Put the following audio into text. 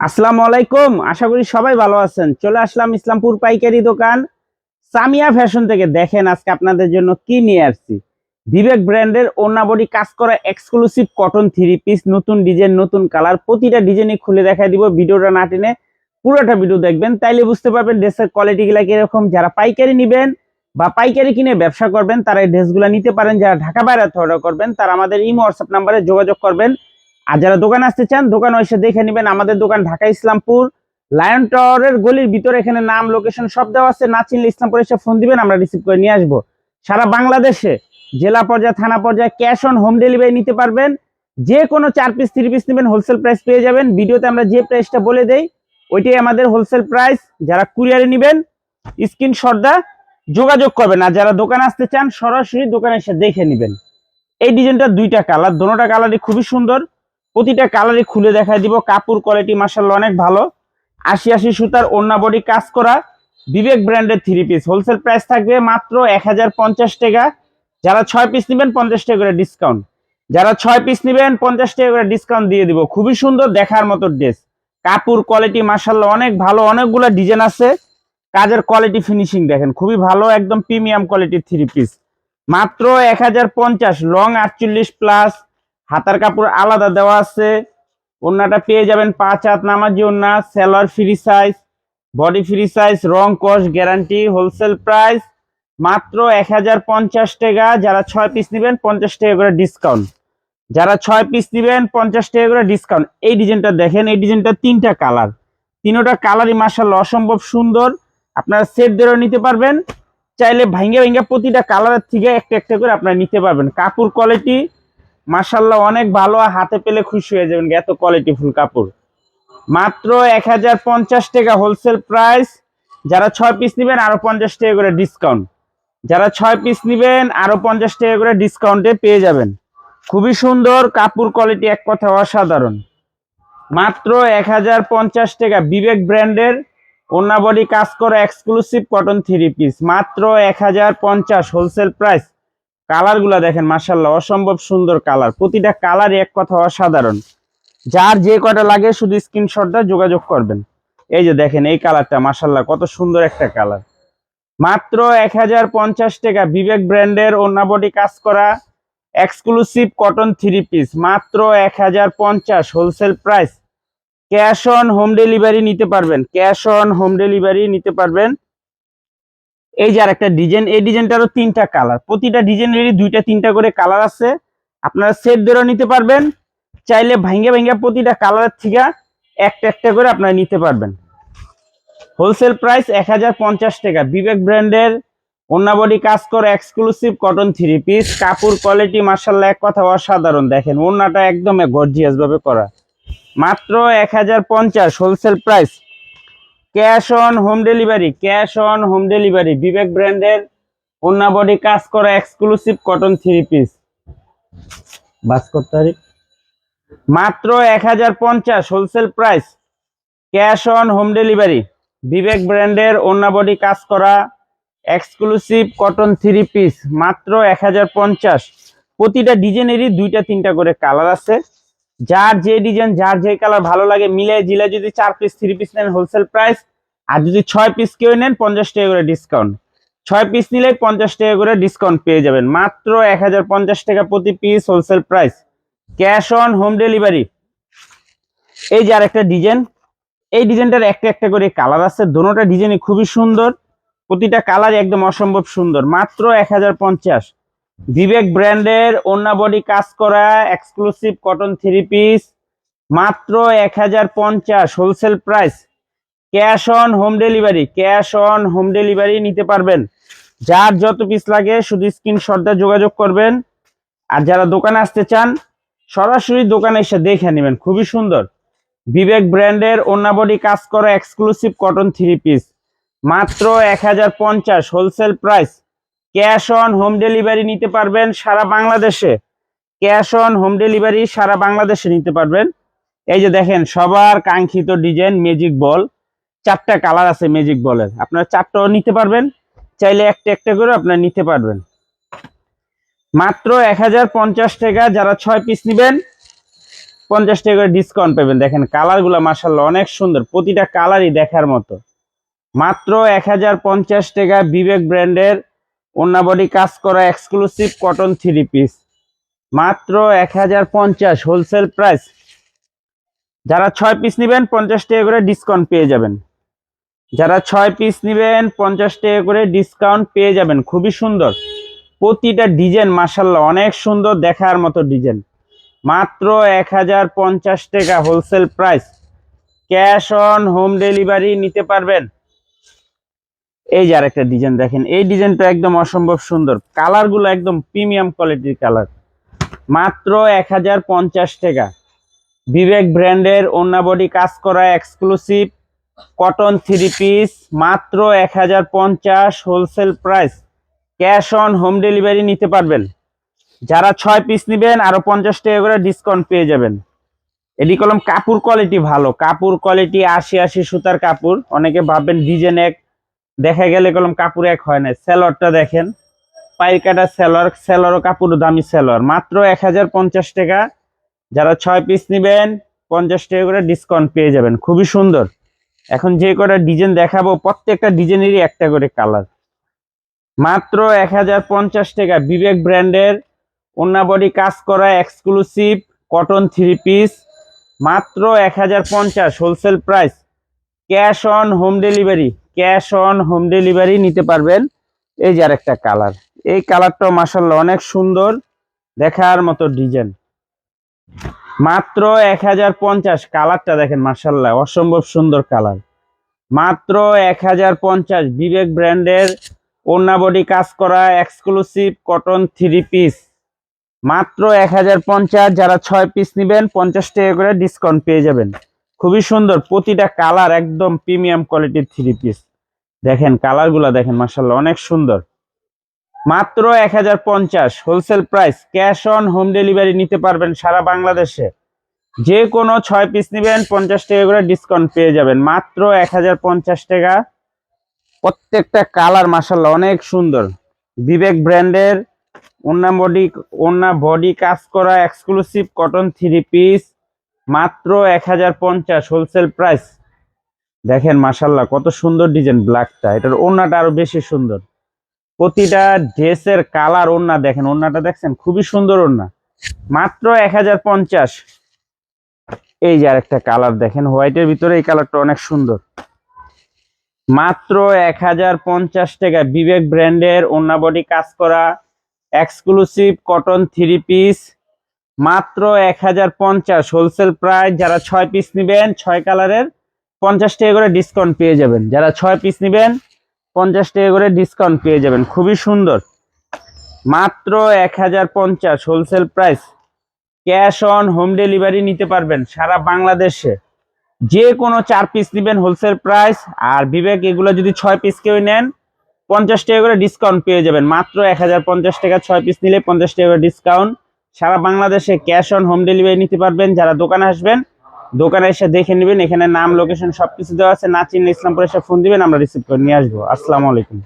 আসসালামু আলাইকুম, আশা করি সবাই ভালো আছেন। চলে আসলাম ইসলামপুর পাইকারি দোকান। সামিয়া ফ্যাশন থেকে দেখেন আজকে আপনাদের জন্য কি নিয়ে আসছি। বিবেক ব্র্যান্ডের ওনাবডি কাজ করা এক্সক্লুসিভ কটন থ্রি পিস নতুন ডিজাইন নতুন কালার প্রতিটা ডিজাইনই খুলে দেখাই দিব। ভিডিওটা না টেনে পুরোটা ভিডিও দেখবেন, তাইলে বুঝতে পারবেন ড্রেসের কোয়ালিটি গুলা কীরকম। যারা পাইকারি নিবেন বা পাইকারি কিনে ব্যবসা করবেন, তারা এই ড্রেসগুলো নিতে পারেন। যারা ঢাকা বাইরে অর্ডার করবেন, তারা আমাদের ইমো হোয়াটসঅ্যাপ নাম্বারে যোগাযোগ করবেন। আর যারা দোকানে আসতে চান, দোকানে এসে দেখে নেবেন আমাদের দোকান ঢাকা ইসলামপুর। লায়ন টাওয়ারের গলির ভিতরে এখানে নাম লোকেশন সব দেওয়া আছে। না চিনলে ইসলামপুর এসে ফোন দিবেন, আমরা রিসিভ করে নিয়ে আসব। সারা বাংলাদেশে জেলা পর্যায়ে, থানা পর্যায়ে ক্যাশ অন হোম ডেলিভারি নিতে পারবেন। যে কোনো চার পিস থ্রি পিস নেবেন হোলসেল প্রাইস পেয়ে যাবেন। ভিডিওতে আমরা যে প্রাইসটা বলে দেই, ওইটাই আমাদের হোলসেল প্রাইস যারা কুরিয়ারে নেবেন স্ক্রিনশটটা যোগাযোগ করবেন। আর যারা দোকানে আসতে চান, সরাসরি দোকানে এসে দেখে নেবেন। এই ডিজাইনটা দুইটা কালার দোনোটা কালারই খুবই সুন্দর। প্রতিটা কালারই খুলে দেখাই দিব। কাপড় কোয়ালিটি মার্শাল অনেক ভালো। আশি আশি সুতার ওন্না বডি কাজ করা। বিবেক ব্র্যান্ডের থ্রি পিস হোলসেল প্রাইস থাকবে মাত্র এক হাজার পঞ্চাশ টাকা। যারা ছয় পিস নেবেন পঞ্চাশ টাকা করে ডিসকাউন্ট যারা ছয় পিস নেবেন পঞ্চাশ টাকা করে ডিসকাউন্ট দিয়ে দিব। খুবই সুন্দর দেখার মতো ড্রেস কাপড় কোয়ালিটি মার্শাল্লাহ অনেক ভালো। অনেকগুলো ডিজাইন আছে। কাজের কোয়ালিটি ফিনিশিং দেখেন। খুবই ভালো, একদম প্রিমিয়াম কোয়ালিটির থ্রি পিস মাত্র এক হাজার পঞ্চাশ। লং আটচল্লিশ প্লাস হাতার কাপড় আলাদা দেওয়া আছে। ওন্নাটা পেয়ে যাবেন পাঁচ হাত নামাজি ওন্না seller free size body free size রং কস গ্যারান্টি হোলসেল প্রাইস মাত্র এক হাজার পঞ্চাশ টাকা। যারা ছয় পিস নেবেন, পঞ্চাশ টাকা করে ডিসকাউন্ট যারা ছয় পিস নেবেন, পঞ্চাশ টাকা করে ডিসকাউন্ট এই ডিজাইনটা দেখেন, এই ডিজাইনটা তিনটা কালার তিনোটা কালারই মার্শাল অসম্ভব সুন্দর। আপনারা সেট ধরেও নিতে পারবেন। চাইলে ভাঙ্গে ভাঙ্গে প্রতিটা কালারের থেকে একটা একটা করে আপনারা নিতে পারবেন। কাপড় কোয়ালিটি মার্শাল্লাহ অনেক ভালো হাতে পেলে খুশি হয়ে যাবেন এত কোয়ালিটি ফুল কাপড়। মাত্র এক হাজার পঞ্চাশ টাকা হোলসেল প্রাইস যারা ছয় পিস নেবেন, আরও পঞ্চাশ টাকা করে ডিসকাউন্ট যারা ছয় পিস নেবেন, আরও পঞ্চাশ টাকা করে ডিসকাউন্টে পেয়ে যাবেন। খুবই সুন্দর কাপড় কোয়ালিটি এক কথা অসাধারণ। মাত্র এক হাজার পঞ্চাশ টাকা বিবেক ব্র্যান্ডের ওনাবডি কাজ করা এক্সক্লুসিভ কটন থ্রি পিস মাত্র এক হাজার পঞ্চাশ হোলসেল প্রাইস কালারগুলা দেখেন মার্শাল্লাহ অসম্ভব সুন্দর কালার। প্রতিটা কালারই এক কথা অসাধারণ। যার যে কটা লাগে শুধু স্ক্রিনশটটা যোগাযোগ করবেন। এই যে দেখেন, এই কালারটা মার্শাল্লাহ কত সুন্দর একটা কালার। মাত্র এক হাজার পঞ্চাশ টাকা বিবেক ব্র্যান্ডের ওনাবডি কাজ করা এক্সক্লুসিভ কটন থ্রি পিস মাত্র এক হাজার পঞ্চাশ wholesale price cash on home delivery নিতে পারবেন ক্যাশ অন হোম ডেলিভারি নিতে পারবেন। এই যে আর একটা ডিজাইন, এই ডিজাইনটারও তিনটা কালার। প্রতিটা ডিজাইনেরই দুইটা, তিনটা করে কালার আছে। আপনারা সেট ধরেও নিতে পারবেন। চাইলে ভাঙ্গে ভাঙ্গে প্রতিটা কালারের থেকে একটা একটা করে আপনারা নিতে পারবেন। হোলসেল প্রাইস এক হাজার পঞ্চাশ টাকা। বিবেক ব্র্যান্ডের ওন্নাবডি কাজ করে এক্সক্লুসিভ কটন থ্রি পিস কাপড় কোয়ালিটি মার্শাল্লাহ এক কথা অসাধারণ। দেখেন ওন্নাটা একদম গর্জিয়াস ভাবে করা। মাত্র এক হাজার পঞ্চাশ। Wholesale price cash on home delivery, cash on home delivery, Vivek ব্র্যান্ডের ওন্না বডি কাজ করা এক্সক্লুসিভ কটন থ্রি পিস বাস করতে পারি? মাত্র এক হাজার পঞ্চাশ wholesale price cash on home delivery, Vivek ব্র্যান্ডের ওন্না বডি কাজ করা এক্সক্লুসিভ কটন থ্রি পিস মাত্র এক হাজার পঞ্চাশ। প্রতিটা ডিজাইনেরই দুইটা তিনটা করে কালার আছে। যার যে ডিজাইন যার যে কালার ভালো লাগে মিলে জিলে যদি চার পিস থ্রি পিস নেন হোলসেল প্রাইস আর যদি ছয় পিস কেউ নেন, পঞ্চাশ টাকা করে ডিসকাউন্ট ছয় পিস নিলে পঞ্চাশ টাকা করে ডিসকাউন্ট পেয়ে যাবেন। মাত্র এক হাজার পঞ্চাশ টাকা প্রতি piece wholesale price cash on home delivery এই যে আর একটা ডিজাইন এই ডিজাইনটার একটা একটা করে কালার আছে। দোনোটা ডিজাইনই খুবই সুন্দর। প্রতিটা কালার একদম অসম্ভব সুন্দর। মাত্র এক হাজার পঞ্চাশ। বিবেক ব্র্যান্ডের ওন্না বডি কাজ করা এক্সক্লুসিভ কটন থ্রি পিস মাত্র এক হাজার পঞ্চাশ wholesale price cash on home delivery cash on home delivery নিতে পারবেন। যার যত পিস লাগে, শুধু স্ক্রিনশটটা যোগাযোগ করবেন। আর যারা দোকানে আসতে চান, সরাসরি দোকানে এসে দেখে নেবেন, খুবই সুন্দর। বিবেক ব্র্যান্ডের ওন্না বডি কাজ করা এক্সক্লুসিভ কটন থ্রি পিস মাত্র এক হাজার পঞ্চাশ wholesale price cash on home delivery নিতে পারবেন সারা বাংলাদেশে। ক্যাশ অন হোম ডেলিভারি সারা বাংলাদেশে নিতে পারবেন। এই যে দেখেন, সবার কাঙ্ক্ষিত ডিজাইন ম্যাজিক বল। চারটা কালার আছে ম্যাজিক বলের। আপনারা চারটাও নিতে পারবেন। চাইলে একটা একটা করে আপনারা নিতে পারবেন। মাত্র এক হাজার পঞ্চাশ টাকা যারা ছয় পিস নেবেন, পঞ্চাশ টাকা করে ডিসকাউন্ট পাবেন। দেখেন, কালারগুলো মাসাল্লাহ অনেক সুন্দর। প্রতিটা কালারই দেখার মতো। মাত্র এক হাজার পঞ্চাশ টাকা বিবেক ব্র্যান্ডের বডি কাজ করা এক্সক্লুসিভ কটন থ্রি পিস মাত্র এক হাজার পঞ্চাশ হোলসেল প্রাইস যারা ছয় পিস নেবেন, পঞ্চাশ টাকা করে ডিসকাউন্ট পেয়ে যাবেন। যারা ছয় পিস নেবেন, পঞ্চাশ টাকা করে ডিসকাউন্ট পেয়ে যাবেন। খুবই সুন্দর। প্রতিটা ডিজাইন মাসাল্লাহ অনেক সুন্দর দেখার মতো ডিজাইন মাত্র এক হাজার পঞ্চাশ টাকা wholesale price cash on home delivery নিতে পারবেন। এই যে আরেকটা ডিজাইন দেখেন, এই ডিজাইনটা একদম অসম্ভব সুন্দর। কালারগুলো একদম প্রিমিয়াম কোয়ালিটির কালার মাত্র এক হাজার পঞ্চাশ টাকা। বিবেক ব্র্যান্ডের বডি কাজ করা এক্সক্লুসিভ কটন থ্রি পিস মাত্র এক হাজার পঞ্চাশ wholesale price cash on home delivery নিতে পারবেন। যারা ছয় পিস নেবেন, আরও পঞ্চাশ টাকা করে ডিসকাউন্ট পেয়ে যাবেন। এডি কলম কাপড় কোয়ালিটি ভালো। কাপড় কোয়ালিটি আশি আশি সুতার কাপড়। অনেকে ভাববেন ডিজাইন এক দেখা গেলে কলম কাপড় এক হয় না স্যালোয়ারটা দেখেন। পাইকাটা স্যালোয়ার স্যালোয়ারও কাপড় দামি স্যালোয়ার মাত্র এক হাজার পঞ্চাশ টাকা। যারা ছয় পিস নেবেন, পঞ্চাশ টাকা করে ডিসকাউন্ট পেয়ে যাবেন। খুবই সুন্দর। এখন যে কটা ডিজাইন দেখাবো, প্রত্যেকটা ডিজাইনেরই একটা করে কালার মাত্র এক হাজার পঞ্চাশ টাকা বিবেক ব্র্যান্ডের। বডি কাজ করা এক্সক্লুসিভ কটন থ্রি পিস মাত্র এক হাজার পঞ্চাশ wholesale price cash on home delivery, cash on home delivery নিতে পারবেন। এই যে আরেকটা কালার। এই কালারটা মাসাল্লাহ অনেক সুন্দর, দেখার মতো ডিজাইন। মাত্র এক হাজার পঞ্চাশ, কালারটা দেখেন মাসাল্লাহ অসম্ভব সুন্দর কালার। মাত্র এক হাজার পঞ্চাশ, বিবেক ব্র্যান্ডের বডি কাজ করা এক্সক্লুসিভ কটন থ্রি পিস মাত্র এক হাজার পঞ্চাশ, যারা ছয় পিস নেবেন, পঞ্চাশ টাকা করে ডিসকাউন্ট পেয়ে যাবেন। খুবই সুন্দর, প্রতিটা কালার একদম প্রিমিয়াম কোয়ালিটির থ্রি পিস দেখেন কালারগুলা দেখেন মাসাল্লাহ অনেক সুন্দর। মাত্র এক হাজার পঞ্চাশ wholesale price cash on home delivery নিতে পারবেন সারা বাংলাদেশে। যে কোনো ছয় পিস নেবেন, পঞ্চাশ টাকা করে ডিসকাউন্ট পেয়ে যাবেন। মাত্র এক হাজার পঞ্চাশ টাকা। প্রত্যেকটা কালার মাসাল্লাহ অনেক সুন্দর। বিবেক ব্র্যান্ডের ওন্না বডি ওন্না বডি কাজ করা এক্সক্লুসিভ কটন থ্রি পিস মাত্র এক হাজার পঞ্চাশ হোলসেল প্রাইস দেখেন মাসাল্লাহ কত সুন্দর ডিজাইন ব্ল্যাকটা এটার ওন্নাটা আরও বেশি সুন্দর। প্রতিটা ড্রেসের কালার ওন্না দেখেন ওন্নাটা দেখছেন? খুবই সুন্দর ওন্না মাত্র এক হাজার পঞ্চাশ। এই যে আরেকটা কালার দেখেন হোয়াইটের ভিতরে এই কালারটা অনেক সুন্দর। মাত্র এক হাজার পঞ্চাশ টাকা বিবেক ব্র্যান্ডের ওন্না বডি কাজ করা। এক্সক্লুসিভ কটন থ্রি পিস মাত্র এক হাজার পঞ্চাশ হোলসেল প্রাইস যারা ছয় পিস নেবেন, ছয় কালারের পঞ্চাশ টাকা করে ডিসকাউন্ট পেয়ে যাবেন। যারা ছয় পিস নেবেন, পঞ্চাশ টাকা করে ডিসকাউন্ট পেয়ে যাবেন। খুবই সুন্দর। মাত্র এক হাজার পঞ্চাশ wholesale price cash on home delivery নিতে পারবেন সারা বাংলাদেশে। যে কোনো চার পিস নেবেন হোলসেল প্রাইস আর বিবেক, এগুলো যদি ছয় পিস কেউ নেন, পঞ্চাশ টাকা করে ডিসকাউন্ট পেয়ে যাবেন। মাত্র এক হাজার পঞ্চাশ টাকা ছয় পিস নিলে পঞ্চাশ টাকা করে ডিসকাউন্ট সারা বাংলাদেশে ক্যাশ অন হোম ডেলিভারি নিতে পারবেন। যারা দোকানে আসবেন, দোকানে এসে দেখে নেবেন। এখানে নাম লোকেশন সবকিছু দেওয়া আছে। না চিনলে ইসলামপুর এসে ফোন দিবেন, আমরা রিসিভ করে নিয়ে আসব। আসসালামু আলাইকুম।